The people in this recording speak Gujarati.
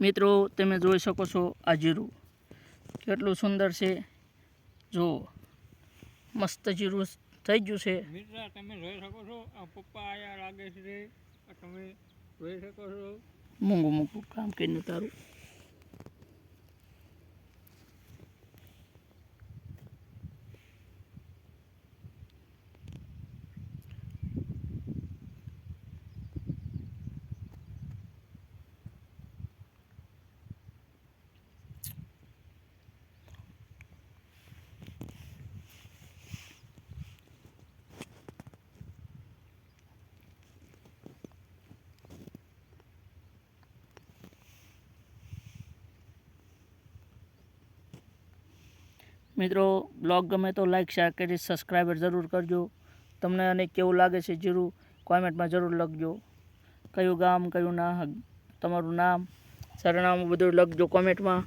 મિત્રો તમે જોઈ શકો છો આ જીરું. કેટલું સુંદર છે. જો મસ્ત જીરું થઈ ગયું છે. મિત્ર તમે જોઈ શકો છો આ પપ્પા આયા લાગે છે. તમે જોઈ શકો છો. મૂંગું મૂંગું કામ કરીને તારું. મિત્રો, બ્લોગ ગમે તો લાઈક શેર કરી સબસ્ક્રાઈબર જરૂર કરજો. તમને અને કેવું લાગે છે જરૂર, કોમેન્ટમાં જરૂર લખજો. કયું ગામ, કયું ના, તમારું નામ, સરનામું બધું લખજો કોમેન્ટમાં.